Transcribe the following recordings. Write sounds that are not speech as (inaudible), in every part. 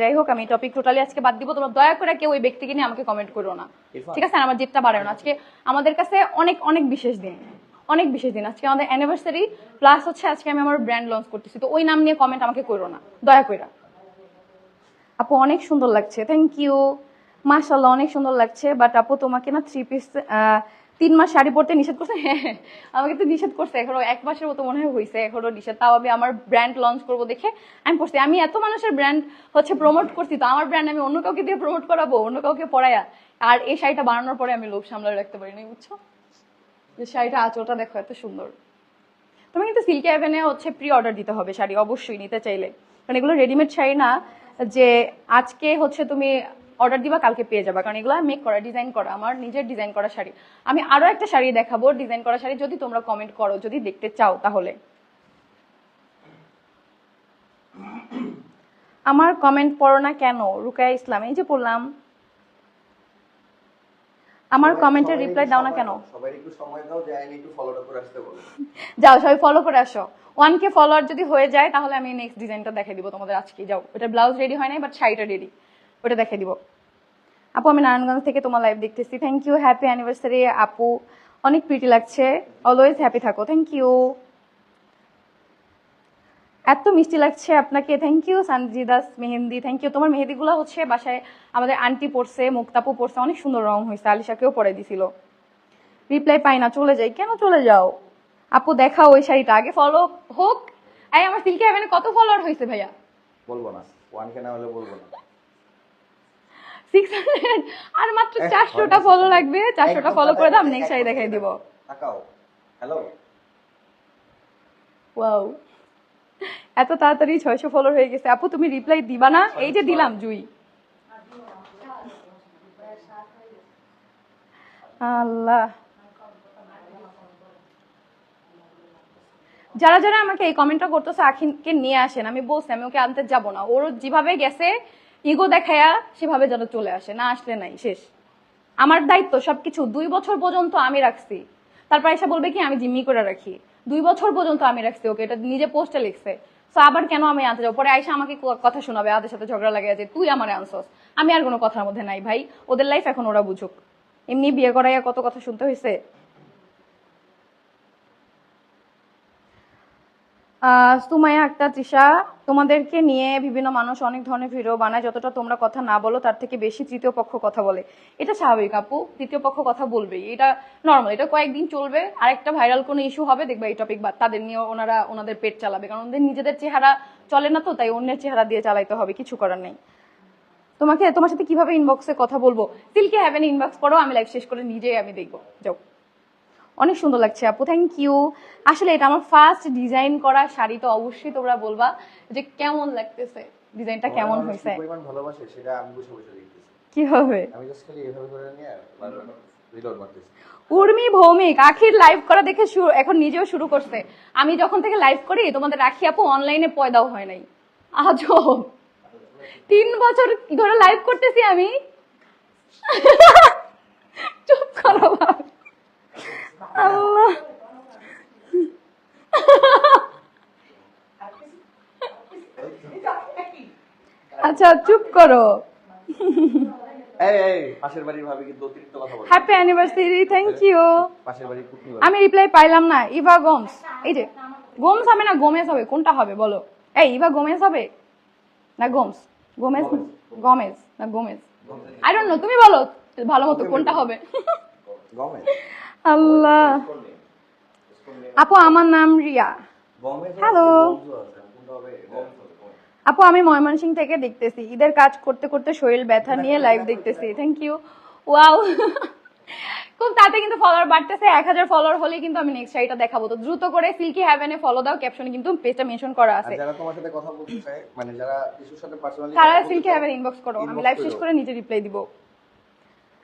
যাই হোক আমি টপিক টোটালি আজকে বাদ দিব। তোমরা দয়া করে কেউ ওই ব্যক্তিকে নিয়ে আমাকে কমেন্ট করো না। ঠিক আছে? আমার জিতটা বাড়ায় না। আজকে আমাদের কাছে অনেক অনেক বিশেষ দিন। অনেক বিশেষ দিন। আজকে আমাদের অ্যানিভার্সারি প্লাস হচ্ছে আজকে আমি আমার ব্র্যান্ড লঞ্চ করতেছি। তো ওই নাম নিয়ে কমেন্ট আমাকে করো না। দয়া করে আপু অনেক সুন্দর লাগছে। থ্যাংক ইউ মাশাল্লাহ অনেক সুন্দর লাগছে। বাট আপু তোমাকে না থ্রি পিস তিন মাস শাড়ি পরতে নিষেধ করছে? হ্যাঁ হ্যাঁ, আমাকে তো নিষেধ করছে। এখনও এক মাসের মতো মনে হয় হয়েছে এখনও নিষেধ। তাও আমি আমার ব্র্যান্ড লঞ্চ করব দেখে আমি পড়ছি আমি এত মানুষের ব্র্যান্ড হচ্ছে প্রমোট করছি তো আমার ব্র্যান্ড আমি অন্য কাউকে দিয়ে প্রমোট করাবো অন্য কাউকে পড়ায়া আর এই শাড়িটা বানানোর পরে আমি লোভ সামলায় রাখতে পারিনি বুঝছ? যে শাড়িটা আঁচলটা দেখো এত সুন্দর। তুমি কিন্তু সিল্কি অ্যাভেনে হচ্ছে প্রি অর্ডার দিতে হবে শাড়ি অবশ্যই নিতে চাইলে। কারণ এগুলো রেডিমেড শাড়ি না যে আজকে হচ্ছে তুমি অর্ডার দিবা কালকে পেয়ে যাবা। কারণ এগুলো মেক করা ডিজাইন করা আমার নিজের ডিজাইন করা শাড়ি। আমি আরও একটা শাড়ি দেখাবো ডিজাইন করা শাড়ি যদি তোমরা কমেন্ট করো যদি দেখতে চাও তাহলে। আমার কমেন্ট পড়ো না কেন? রুকায়া ইসলাম এই যে পড়লাম। আমার কমেন্টের রিপ্লাই দাও না কেন? সবাই একটু সময় দাও যে আইনি একটু ফলোটা করে আসতে বলো। যাও সবাই ফলো করে আসো। ওয়ান কে ফলোয়ার যদি হয়ে যায় তাহলে আমি নেক্সট ডিজাইনটা দেখে দিব তোমাদের আজকে। যাও ওটা ব্লাউজ রেডি হয় নাই বাট শাড়িটা রেডি ওটা দেখে দিব। আপু, আমি নারায়ণগঞ্জ থেকে তোমার লাইভ দেখতেছি। থ্যাংক ইউ হ্যাপি অ্যানিভার্সারি আপু। অনেক প্রিটি লাগছে। অলওয়েজ হ্যাপি থাকো। থ্যাংক ইউ এত মিষ্টি লাগছে আপনাকে। Thank you Sanjida's mehendi. Thank you তোমার মেহেদিগুলো হচ্ছে বাসায় আমাদের আন্টি পড়ছে মুক্তাপু পড়ছে অনেক সুন্দর রং হয়েছে। আলিশাকেও পরে দিছিল। রিপ্লাই পাই না। চলে যাই। কেন চলে যাও? আপু, দেখাও ওই শাড়িটা। আগে ফলো হোক। এই, আমার সিল্কি হ্যাভেনে কত ফলোয়ার হয়েছে ভাইয়া? বলব না। ওয়ান কে হলে বলব না। সিক্স হান্ড্রেড (laughs) আর মাত্র চারশোটা ফলো লাগবে চারশোটা ফলো করে দাম নেক্সট শাড়ি দেখাই দিব। তাকাও। হ্যালো ওয়াও এত তাড়াতাড়ি ছয়শো ফলো হয়ে গেছে। আপু তুমি রিপ্লাই দিবা না? এই যে দিলাম জুই। আল্লাহ। যারা যারা আমাকে এই কমেন্টটা করতেছে আখিনকে নিয়ে আসেন আমি বলছি আমি ওকে আনতে যাব না। ওর যেভাবে গেছে ইগো দেখায়া সেভাবে যেন চলে আসে, না আসলে নাই, শেষ। আমার দায়িত্ব সবকিছু দুই বছর পর্যন্ত আমি রাখছি। তারপর এসে বলবে কি, আমি জিম্মি করে রাখি। দুই বছর পর্যন্ত আমি রাখছি, ওকে এটা নিজে পোস্টে লিখছে। তো আবার কেন আমি আনতে যাব? পরে আইসা আমাকে কথা শোনাবে ওদের সাথে ঝগড়া লাগে যে, তুই আমার আনসস আমি আর কোনো কথার মধ্যে নাই ভাই। ওদের লাইফ এখন ওরা বুঝুক। এমনি বিয়ে করাইয়া কত কথা শুনতে হয়েছে সুমাইয়া আক্তার তৃষা, তোমাদেরকে নিয়ে বিভিন্ন মানুষ অনেক ধরনের ভিডিও বানায়। যতটা তোমরা কথা না বলো, তার থেকে বেশি তৃতীয় পক্ষ কথা বলে। এটা স্বাভাবিক আপু, তৃতীয় পক্ষ কথা বলবেই। এটা নর্মাল এটা কয়েকদিন চলবে। আর একটা ভাইরাল কোনো ইস্যু হবে, দেখবে এই টপিক বা তাদের নিয়ে ওনারা ওনাদের পেট চালাবে। কারণ ওদের নিজেদের চেহারা চলে না তো, তাই অন্যের চেহারা দিয়ে চালাইতে হবে, কিছু করার নেই। তোমাকে, তোমার সাথে কীভাবে ইনবক্সে কথা বলব? সিল্কে হ্যাভেন ইনবক্স করো আমি লাইভ শেষ করে নিজেই আমি দেখব। যাও। অনেক সুন্দর লাগছে আপু থ্যাংক ইউ আসলে এটা আমার ফার্স্ট ডিজাইন করা শাড়ি তো অবশ্যই তোমরা বলবা যে কেমন লাগতেছে ডিজাইনটা কেমন হয়েছে? পরিমাণ ভালোবাসে সেটা আমি দেখতেছি। কি হবে? আমি জাস্ট খালি এভাবে করে নিয়ে রিলোড উর্মি ভৌমিক আখির লাইভ করা দেখে শুরু এখন নিজেও শুরু করছে। আমি যখন থেকে লাইভ করি তোমাদের রাখি আপু অনলাইনে পয়দাও হয় নাই। আজও তিন বছর ধরে লাইভ করতেছি আমি। চুপ করো বাবা। আল্লাহ। আচ্ছা চুপ করো। হ্যাপি অ্যানিভার্সারি থ্যাংক ইউ আমি রিপ্লাই পাইলাম না ইভা গোমস। এই যে গোমস হবে না গোমেজ হবে? কোনটা হবে বলো? এই ইভা গোমেজ হবে? না গোমস। গোমেজ গমেজ না গোমেজ আই ডোন্ট নো তুমি বলো ভালো মতো কোনটা হবে? গমে (laughs) আল্লাহ। আপু আমার নাম রিয়া। গম আপু আমি ময়মনসিং থেকে দেখতেছি। ঈদের কাজ করতে করতে শরীর ব্যথা নিয়ে লাইভ দেখতেছি। থ্যাংক ইউ ওয়াও খুব তাতে কিন্তু ফলোয়ার বাড়তেছে। এক হাজার ফলোয়ার হলে কিন্তু আমি নেক্সট শাড়িটা দেখাবো। তো দ্রুত করে সিল্কি হ্যাভেনে ফলো দাও। ক্যাপশনে কিন্তু পেজটা মেনশন করা আছে। যারা তোমার সাথে কথা বলতে চায় মানে যারা কিছুর সাথে পার্সোনালি তারা সিল্কি হ্যাভেন ইনবক্স করো। আমি লাইভ শেষ করে নিজে রিপ্লাই দিব।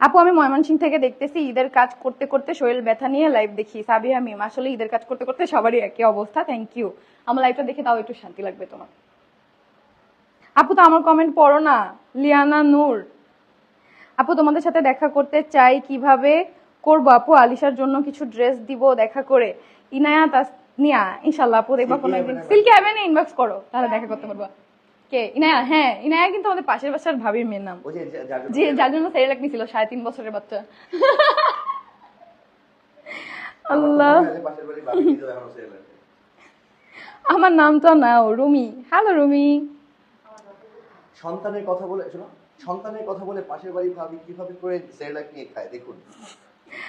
আপু আমি ময়মনসিং থেকে দেখতেছি ঈদের কাজ করতে করতে শরীর ব্যথা নিয়ে লাইভ দেখি। সাবিহা মিম আসলে ঈদের কাজ করতে করতে সবারই একই অবস্থা থ্যাংক ইউ আমার লাইভটা দেখে তাও একটু শান্তি লাগবে তোমার। আপু তো আমার কমেন্ট পড়ো না লিয়ানা নূর। আপু তোমাদের সাথে দেখা করতে চাই কীভাবে করব? আপু আলিশার জন্য কিছু ড্রেস দিব দেখা করে। ইনায়া তাসনিয়া ইনশাল্লাহ আপু দেখবা কোনো একদিন। সিল্কি হ্যাভেনে ইনবক্স করো তাহলে দেখা করতে পারবা। কে? ইনায়া হ্যাঁ ইনায়া কিন্তু আমাদের পাশের বাসার ভাবির মেয়ের নাম। যা- যার জন্য- সেরেলাক নিছিল সাড়ে তিন বছরের বাচ্চা। আল্লাহ। আমার নাম তো নাও রুমি। হ্যালো রুমি। সন্তানের কথা বলে শোনো সন্তানের কথা বলে পাশের বাড়ির ভাবি কীভাবে করে সেরেলাক নিয়ে খায় দেখুন।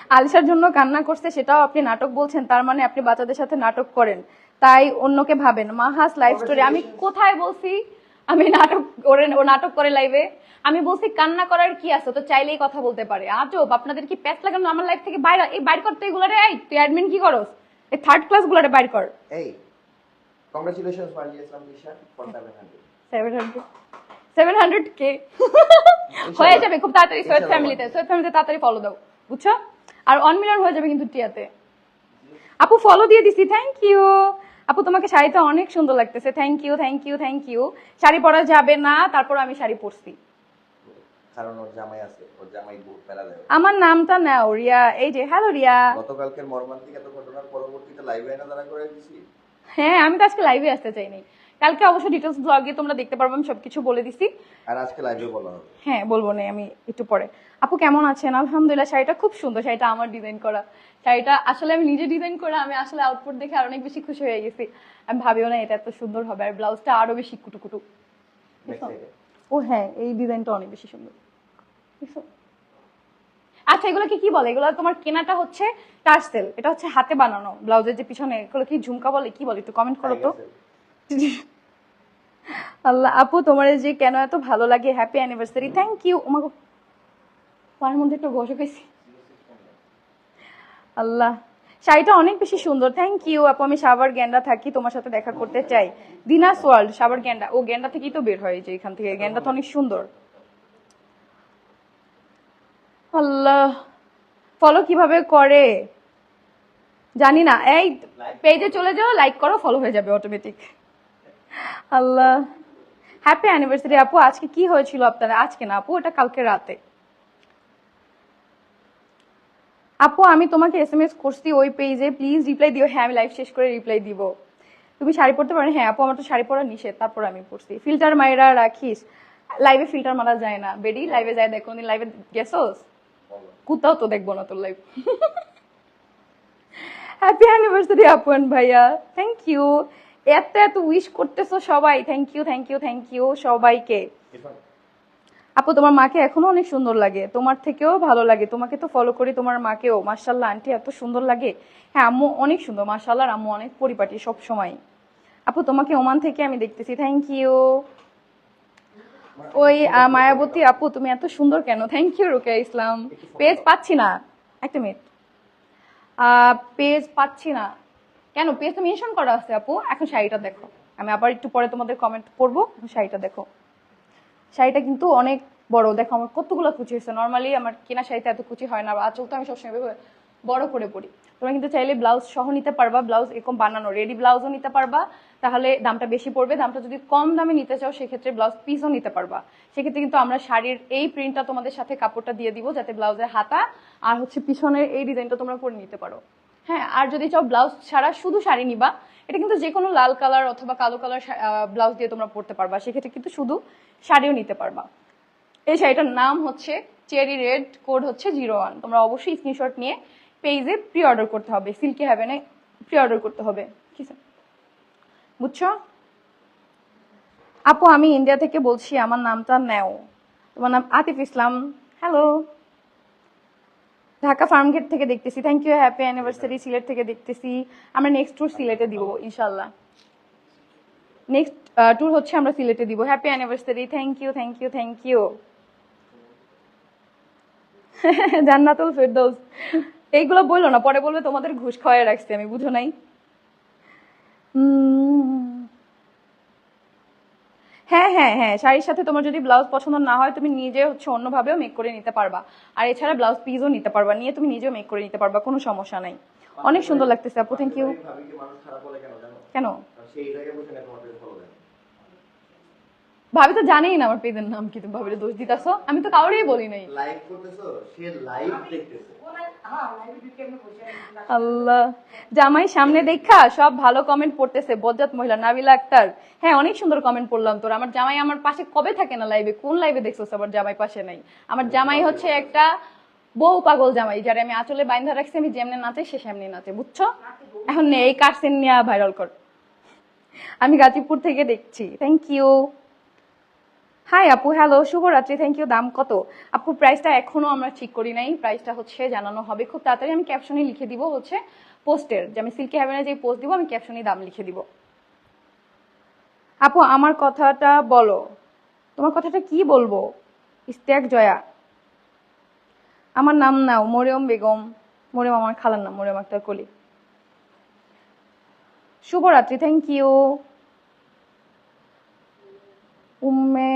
আলিশার জন্য কান্না করছে সেটাও আপনি নাটক বলছেন তার মানে আপনি বাচ্চাদের সাথে নাটক করেন। তাই অন্যকে ভাবেন। মাহাস লাইভ স্টোরি আমি কোথায় বলছি? আমি নাটক করে ও নাটক করে লাইভে আমি বলছি কান্না করার কি আছে? তো চাইলেই কথা বলতে পারে। আজব আপনাদের কি প্যাচ লাগানো আমার লাইফ থেকে বাইরে? এই বাইর করতে এগুলারে? এই তুই অ্যাডমিন কি করস? এই থার্ড ক্লাস গুলারে বাইর কর। এই congratulation finally Islam Disha for seven hundred seven hundred seven hundred কে হয়ে যাবে খুব তাড়াতাড়ি সৈয়দ ফ্যামিলিতে সৈয়দ ফ্যামিলিতে তাড়াতাড়ি ফলো দাও। বুঝছ? আর অন মিলিয়ন হয়ে যাবে কিন্তু টিয়াতে। আপু ফলো দিয়ে দিছি। থ্যাংক ইউ আপু তোমাকে শাড়িটা অনেক সুন্দর লাগতেছে। Thank you thank you thank you sari পরা যাবে না তারপর আমি শাড়ি পরছি। কারণ ওর জামাই আছে ওর জামাই বহুত প্যারা দেয়। আমার নামটা নাও রিয়া। এই যে হ্যালো রিয়া। গতকালকের মর্মান্তিক এত ঘটনার পরবর্তীতে লাইভে এনে দাঁড়া করে দিছি। হ্যাঁ আমি তো আজকে লাইভে আসতে চাইনি। কালকে অবশ্য ডিটেলস ব্লগে তোমরা দেখতে পারব আমি সবকিছু বলে দিছি। আর আজকে লাইভে বলা। হবে হ্যাঁ বলব না আমি একটু পরে। আপু কেমন আছেন? আলহামদুলিল্লাহ শাড়িটা খুব সুন্দর শাড়িটা আমার ডিজাইন করা। শাড়িটা আসলে আমি নিজে ডিজাইন করে আমি আসলে আউটপুট দেখে আর অনেক বেশি খুশি হয়ে গেছি। আমি ভাবিও না এটা এত সুন্দর হবে আর ব্লাউজটা আরও বেশি কুটুকুটু। ও হ্যাঁ এই ডিজাইনটা অনেক বেশি সুন্দর। আচ্ছা এগুলোকে কি বলে? এগুলো তোমার কেনাটা হচ্ছে টার্সেল এটা হচ্ছে হাতে বানানো ব্লাউজের যে পিছনে এগুলো কি ঝুমকা বলে কি বলে একটু কমেন্ট করো তো। (laughs) আল্লাহ, আপু, তোমার যে কেন এত ভালো লাগে? হ্যাপি অ্যানিভার্সারি থ্যাংক ইউ আমাকে পায়ের মধ্যে একটু বসে গেছি। আল্লাহ। শাড়িটা অনেক বেশি সুন্দর। থ্যাংক ইউ আপু। আমি সাবার গ্যান্ডা থাকি, তোমার সাথে দেখা করতে চাই। দিনাস ওয়ার্ল্ড সাবার গ্যান্ডা। ও গ্যান্ডা থেকেই তো বের হয় যে এখান থেকে। গ্যান্ডা তো অনেক সুন্দর। আল্লাহ। ফলো কীভাবে করে? জানি না। এই পেজে চলে যাও লাইক করো ফলো হয়ে যাবে অটোমেটিক আল্লাহ। হ্যাপি অ্যানিভার্সারি আপু। আজকে কি হয়েছিল আপনারা আজকে না আপু এটা কালকে রাতে। আপু আমি তোমাকে এস এম এস করছি ওই পেজে প্লিজ রিপ্লাই দিও। হ্যাঁ আমি লাইভ শেষ করে রিপ্লাই দিব। তুমি শাড়ি পরতে পারো? হ্যাঁ আপু আমার তো শাড়ি পরা নিষেধ। তারপর আমি পরছি। ফিল্টার মাইরা রাখিস। লাইভে ফিল্টার মারা যায় না। বেডি লাইভে যায় দেখো লাইভে গেছোস? কোথাও তো দেখব না তোর লাইভ হ্যাপি অ্যানিভার্সারি আপন ভাইয়া। থ্যাংক ইউ এত এত উইশ করতেছো সবাই। Thank you thank you thank you সবাইকে। আপু তোমার মাকে এখনও অনেক সুন্দর লাগে। তোমার থেকেও ভালো লাগে। তোমাকে তো ফলো করি তোমার মাকেও। মার্শাল্লাহ আন্টি এত সুন্দর লাগে। হ্যাঁ আম্মু অনেক সুন্দর। মার্শাল্লাহ আম্মু অনেক পরিপাটি সব সময় আপু তোমাকে ওমান থেকে আমি দেখতেছি। থ্যাংক ইউ ওই মায়াবতী আপু তুমি এত সুন্দর কেন? Thank you Rokeya Islam. Page পাচ্ছি না। একটা মিনিট পেজ পাচ্ছি না। কেন? পেজ মেনশন করা আছে আপু। এখন শাড়িটা দেখো। আমি আবার একটু পরে তোমাদের কমেন্ট পড়ব শাড়িটা দেখো। শাড়িটা কিন্তু অনেক বড়। দেখো, আমার কতগুলো কুচি হয়েছে। নর্মালি আমার কেনা শাড়িতে এত কুচি হয় না আঁচল তো আমি সবসময় বড় করে পরি। তোমরা কিন্তু চাইলে ব্লাউজ সহ নিতে পারবা। ব্লাউজ এরকম বানানো। রেডি ব্লাউজও নিতে পারবা। তাহলে দামটা বেশি পড়বে। দামটা যদি কম দামে নিতে চাও, সেক্ষেত্রে ব্লাউজ পিসও নিতে পারবা। সেক্ষেত্রে কিন্তু আমরা শাড়ির এই প্রিন্টটা তোমাদের সাথে কাপড়টা দিয়ে দিব, যাতে ব্লাউজের হাতা আর হচ্ছে পিছনের এই ডিজাইনটা তোমরা করে নিতে পারো। হ্যাঁ আর যদি চাও ব্লাউজ ছাড়া শুধু শাড়ি নিবা, এটা কিন্তু যে কোনো লাল কালার অথবা কালো কালার ব্লাউজ দিয়ে তোমরা পরতে পারবা, সেক্ষেত্রে কিন্তু শুধু শাড়িও নিতে পারবা। এই শাড়িটার নাম হচ্ছে চেরি রেড, কোড হচ্ছে জিরো ওয়ান। তোমরা অবশ্যই স্ক্রিনশট নিয়ে পেজে প্রি অর্ডার করতে হবে, সিল্কি হ্যাভেনে প্রি অর্ডার করতে হবে। ঠিক আছে? বুঝছ? আপু, আমি ইন্ডিয়া থেকে বলছি, আমার নামটা নেও তোমার নাম আতিফ ইসলাম। হ্যালো ঢাকা ফার্মগেট থেকে দেখতেছি। Thank you happy anniversary Sylhet থেকে দেখতেছি। আমরা নেক্সট ট্যুর সিলেটে দিব ইনশাল্লাহ। নেক্সট ট্যুর হচ্ছে আমরা সিলেটে দিব। Happy anniversary thank you thank you thank you Jannatul Ferdous. এইগুলো বলল না পরে বলবে তোমাদের ঘুষ খাওয়াই রাখছি আমি বুঝো নাই। হ্যাঁ হ্যাঁ হ্যাঁ শাড়ির সাথে তোমার যদি ব্লাউজ পছন্দ না হয় তুমি নিজে হচ্ছে অন্যভাবেও মেক করে নিতে পারবা। আর এছাড়া ব্লাউজ পিসও নিতে পারবা নিয়ে তুমি নিজেও মেক করে নিতে পারবা কোনো সমস্যা নাই। অনেক সুন্দর লাগতেছে আপু থ্যাংক ইউ কেন জানো কেন কারণ সেই জায়গায় বসে না তোমার follow দেয় ভাবি তো জানেই না আমার পেজের নাম কি তুমি ভাবিরে দোষ দিতাছো। আমি তো কাউরেই বলি নাই। লাইভ করতেছো সে লাইভ দেখতেছে। আল্লাহ। জামাই সামনে দেখা সব ভালো কমেন্ট পড়তেছে বজ্জাত মহিলা নাবিলা আক্তার। হ্যাঁ অনেক সুন্দর কমেন্ট পড়লাম তোর। আমার জামাই আমার পাশে কবে থাকে না লাইভে কোন লাইভে দেখছ আমার জামাই পাশে নাই? আমার জামাই হচ্ছে একটা বউ পাগল জামাই যারা আমি আঁচলে বাইন্ধা রাখছি আমি যেমনে নাচে সে সেমনি নাচে বুঝছ? এখন এই কাটসিন নিয়ে ভাইরাল কর। আমি গাজীপুর থেকে দেখছি। থ্যাংক ইউ হাই আপু হ্যালো শুভরাত্রি থ্যাংক ইউ দাম কত আপু প্রাইসটা এখনও আমরা ঠিক করি নাই। প্রাইসটা হচ্ছে, জানানো হবে। খুব তাড়াতাড়ি আমি ক্যাপশনে লিখে দিব, হচ্ছে পোস্টের যে আমি সিল্কি হ্যাভেনে যে পোস্ট দিব, আমি ক্যাপশনে দাম লিখে দিব। আপু আমার কথাটা বলো। তোমার কথাটা কি বলব? ইস্তেক জয়া। আমার নাম নাও, মরিয়ম বেগম। মরিয়ম আমার খালার নাম, মরিয়ম আক্তার কলি। শুভরাত্রি থ্যাংক ইউ উম্মে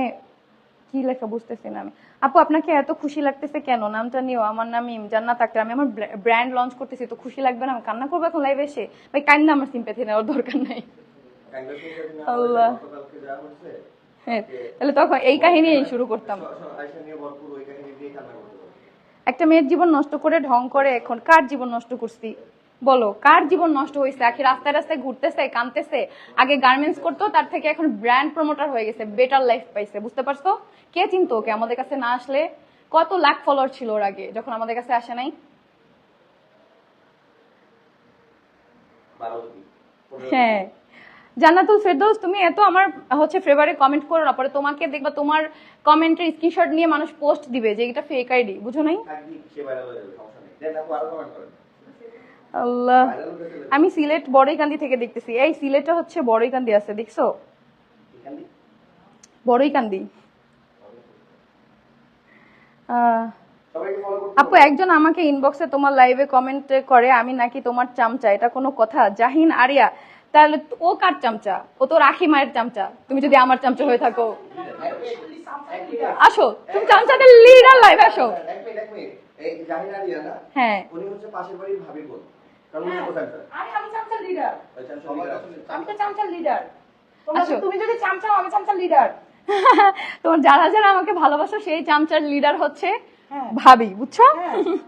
কি লেখা বুঝতেছি না আমি। আপু আপনাকে এত খুশি লাগতেছে কেন? নামটা নিও আমার নাম ইম জান্নাত আক্তার আমি আমার ব্র্যান্ড লঞ্চ করতেছি তো খুশি লাগবে না? আমি কান্না করব এখন লাইভে এসে? ভাই কান্না আমার সিম্পেথি নেওয়ার দরকার নাই। আল্লাহ। হ্যাঁ তাহলে তখন এই কাহিনী শুরু করতাম। একটা মেয়ের জীবন নষ্ট করে ঢং করে এখন কার জীবন নষ্ট করছি? বলো কার জীবন নষ্ট হয়েছে আখি রাস্তায় রাস্তায় ঘুরতেছে কানতেছে আগে গার্মেন্টস করতো তার থেকে এখন ব্র্যান্ড প্রমোটার হয়ে গেছে বেটার লাইফ পাইছে বুঝতে পারছ? কে চিনতো ওকে? আমাদের কাছে না আসলে কত লাখ ফলোয়ার ছিল ওর আগে যখন আমাদের কাছে আসে নাই? হ্যাঁ। জান্নাতুল ফেরদৌস তুমি এত আমার হচ্ছে ফেভারে কমেন্ট করো না পরে তোমাকে দেখবা তোমার কমেন্টের স্ক্রিনশট নিয়ে মানুষ পোস্ট দিবে যে এটা ফেক আইডি বুঝো নাই? আল্লাহ। আমি সিলেট বড়ইকান্দি থেকে দেখতেছি। এই সিলেটে হচ্ছে বড়ইকান্দি আছে দেখছ? বড়ইকান্দি। আপু একজন আমাকে ইনবক্সে তোমার লাইভে কমেন্ট করে আমি নাকি তোমার চামচা এটা কোনো কথা? জাহিন আরিয়া তাহলে ও কার চামচা? ও তো রাখি মায়ের চামচা। তুমি যদি আমার চামচা হয়ে থাকো। আসো তুমি চামচাদের লিডার লাইভ আসো। হ্যাঁ। উনি হচ্ছে পাশের বাড়ির ভাবি বোন তো চামচার লিডার তুমি যদি চামচাও আমি চামচার লিডার (laughs) তোমার যারা যারা আমাকে ভালোবাসো সেই চামচার লিডার হচ্ছে হ্যাঁ। ভাবি বুঝছ? হ্যাঁ। (laughs)